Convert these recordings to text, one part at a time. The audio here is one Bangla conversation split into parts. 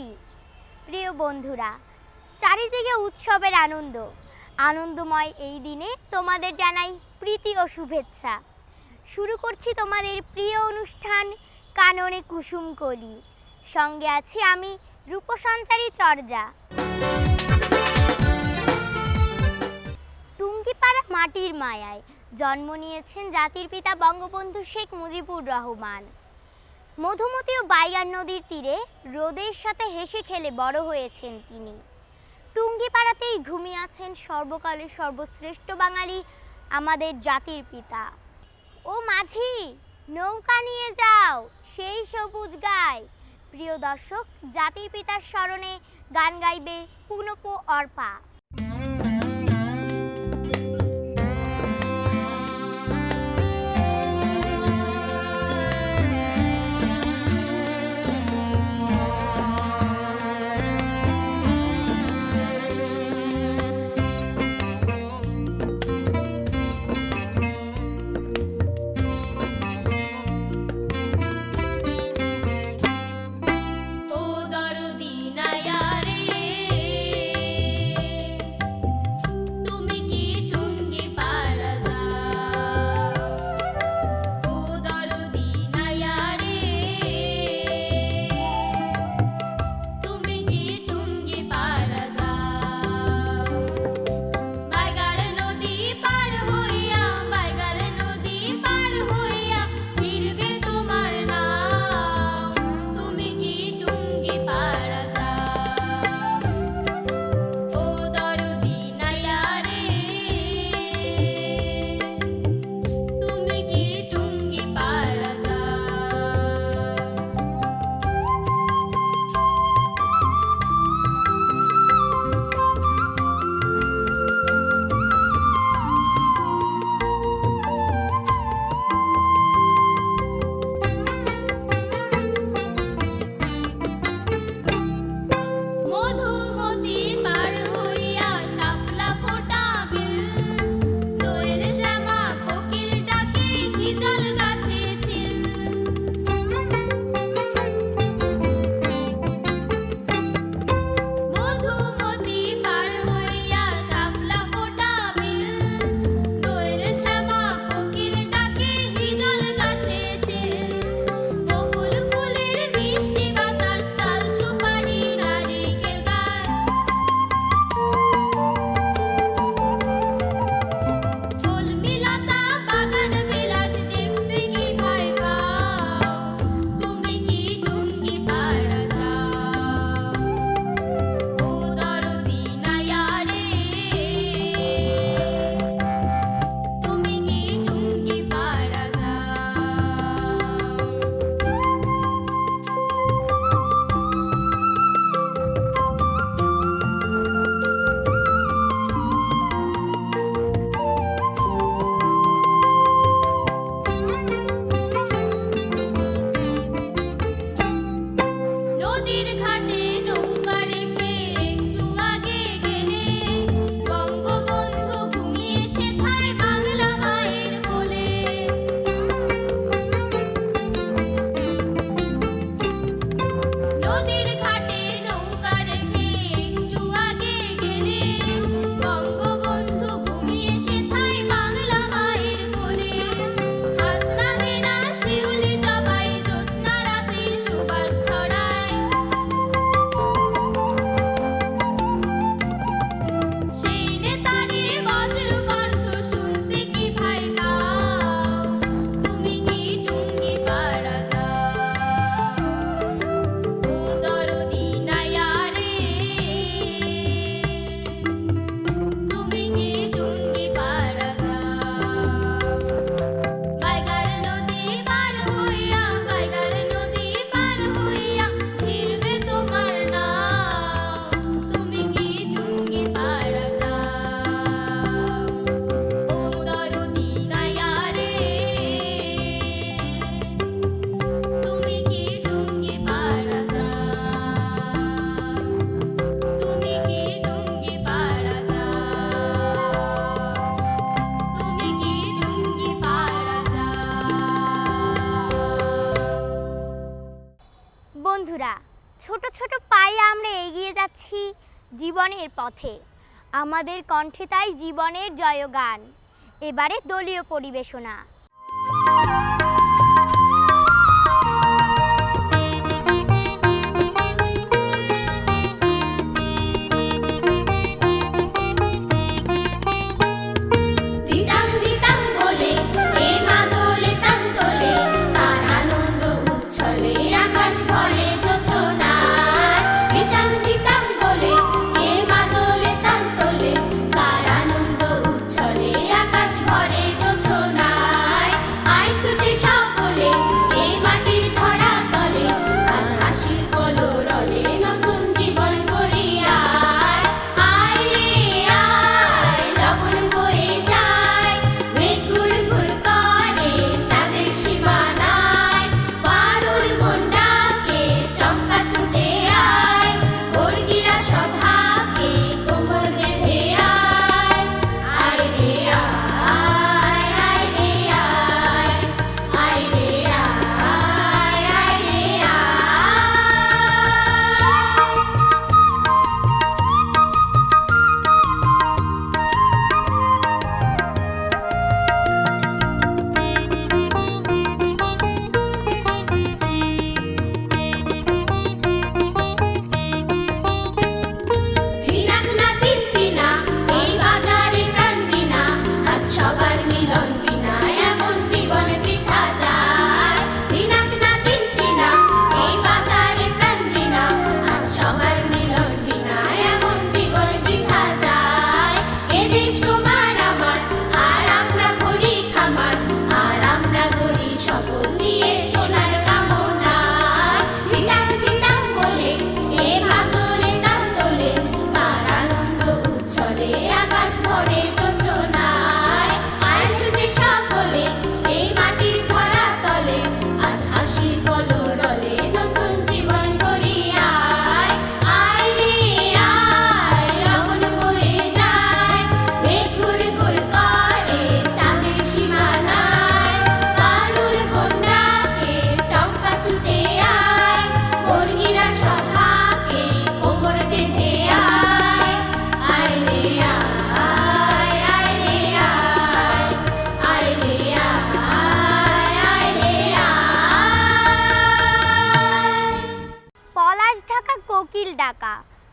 কলি প্রিয় বন্ধুরা, চারিদিকে উৎসবের আনন্দ। আনন্দময় এই দিনে তোমাদের জানাই প্রীতি ও শুভেচ্ছা। শুরু করছি তোমাদের প্রিয় অনুষ্ঠান কাননে কুসুম কলি। সঙ্গে আছি আমি রূপসঞ্চারী চর্যা। টুঙ্গিপাড়া মাটির মায়ায় জন্ম নিয়েছেন জাতির পিতা বঙ্গবন্ধু শেখ মুজিবুর রহমান। মধুমতি ও বাইগান নদীর তীরে রোদের সাথে হেসে খেলে বড় হয়েছেন তিনি। টুঙ্গিপাড়াতেই ঘুমিয়ে আছেন সর্বকালের সর্বশ্রেষ্ঠ বাঙালি আমাদের জাতির পিতা। ও মাঝি, নৌকা নিয়ে যাও, সেই সবুজ গায়। প্রিয় দর্শক, জাতির পিতার স্মরণে গান গাইবে পুনপ অর্পা। পথে। আমাদের কণ্ঠে তাই জীবনের জয়গান। এবারে দলীয় পরিবেশনা।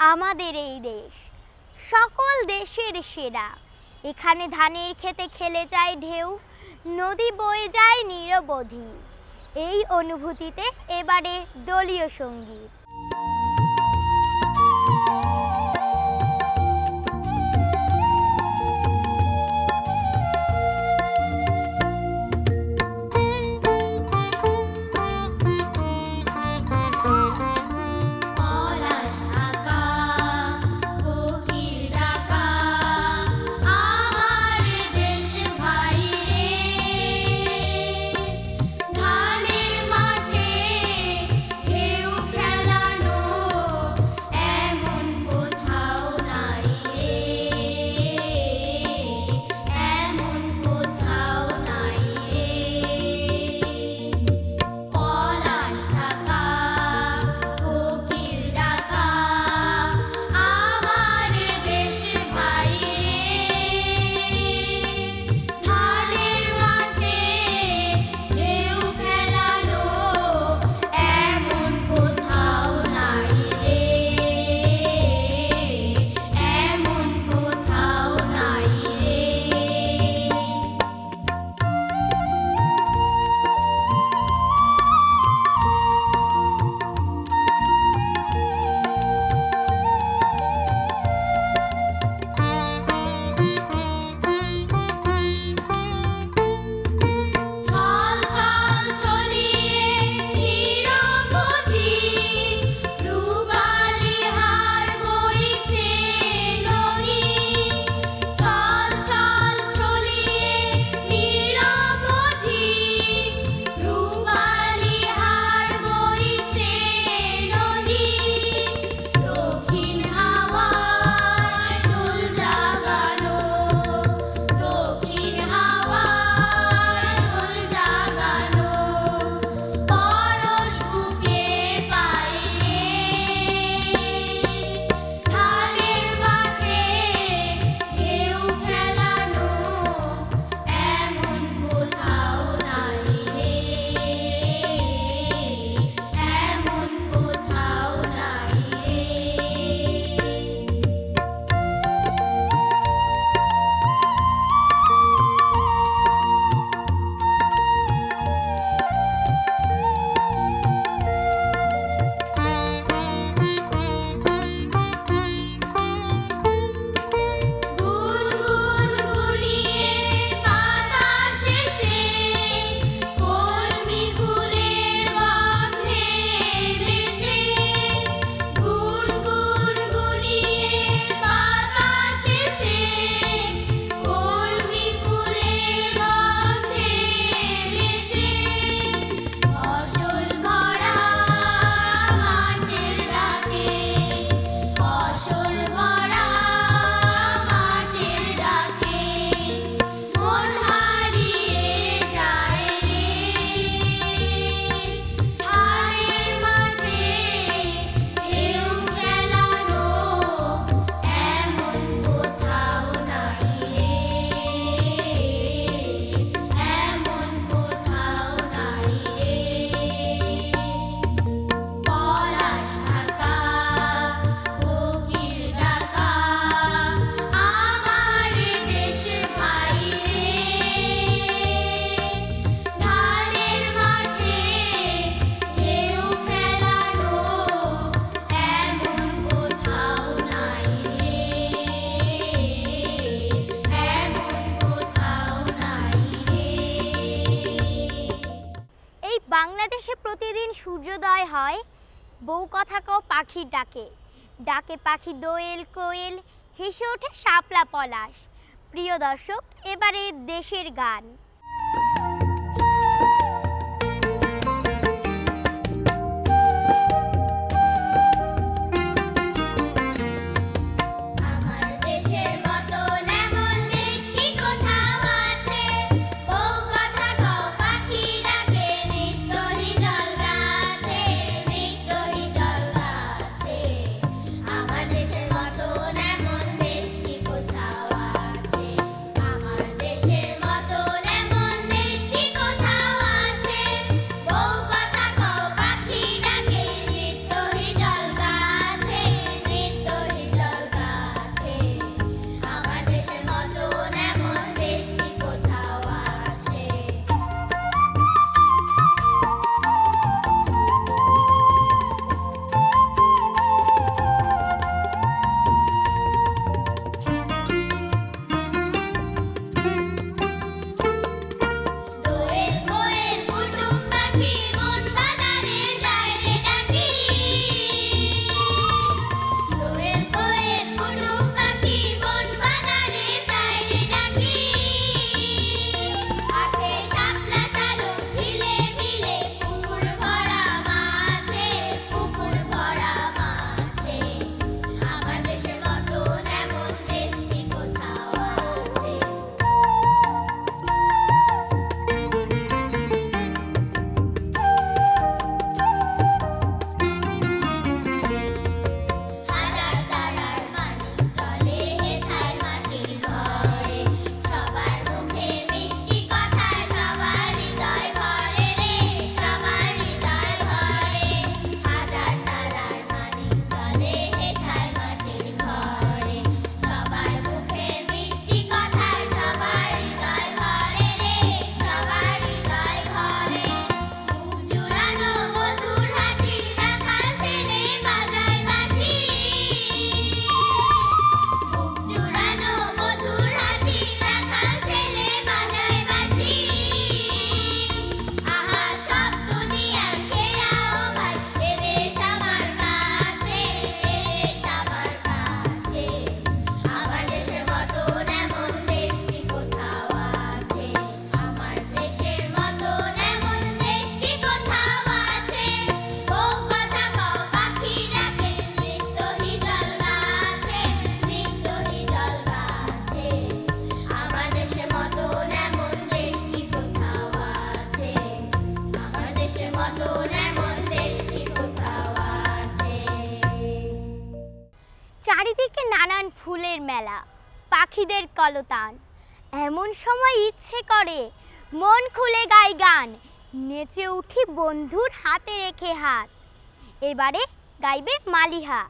আমাদের এই দেশ। সকল দেশের সেরা। এখানে ধানের খেতে খেলে যায় ঢেউ, নদী বয়ে যায় নিরবধি এই অনুভূতিতে এবারে দলীয় সংগীত। বউ কথা কও, পাখির ডাকে। ডাকে পাখি দোয়েল কোয়েল, হেসে ওঠে শাপলা পলাশ। প্রিয় দর্শক, এবারে দেশের গান। এমন সময় ইচ্ছে করে, মন খুলে গাই গান, নেচে উঠি বন্ধুর হাতে রেখে হাত। এবারে গাইবে মালিহা।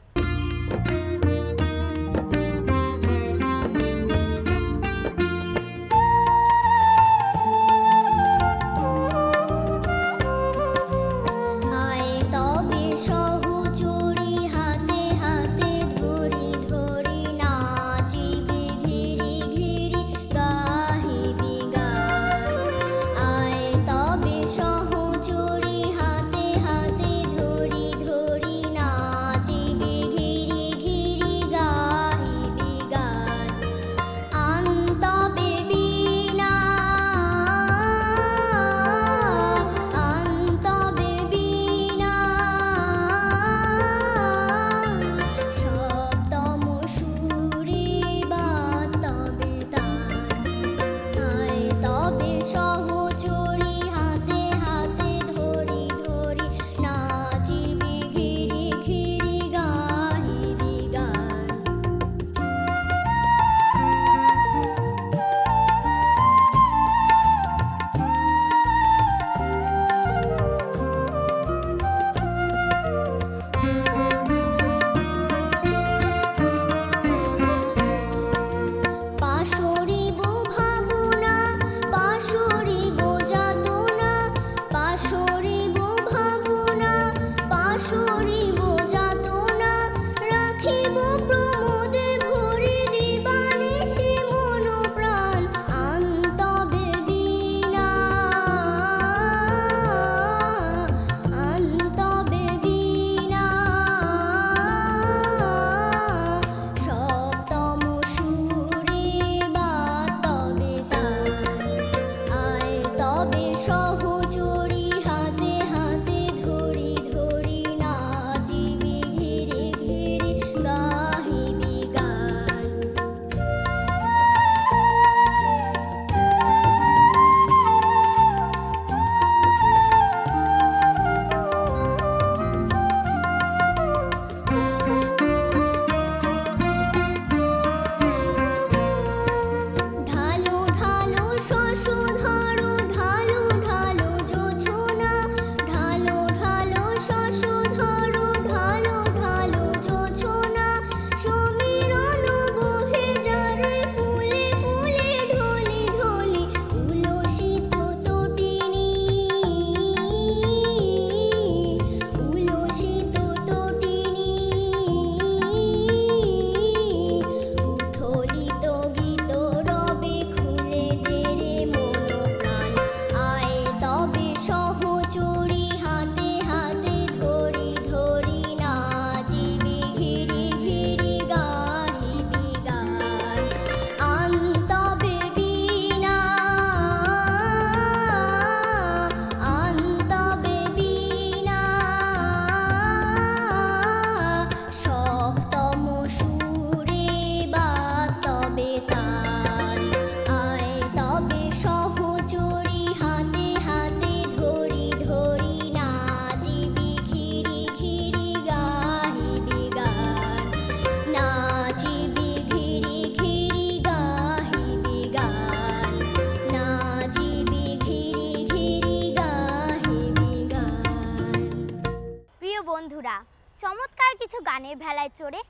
গানের ভেলায় চড়ে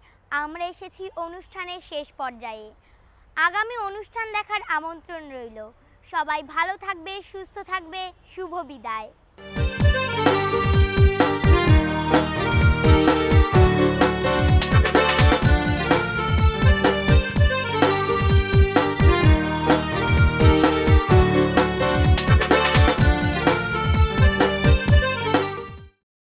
আমরা এসেছি অনুষ্ঠানের শেষ পর্যায়ে। আগামী অনুষ্ঠান দেখার আমন্ত্রণ রইল। সবাই ভালো থাকবে, সুস্থ থাকবে, শুভ বিদায়।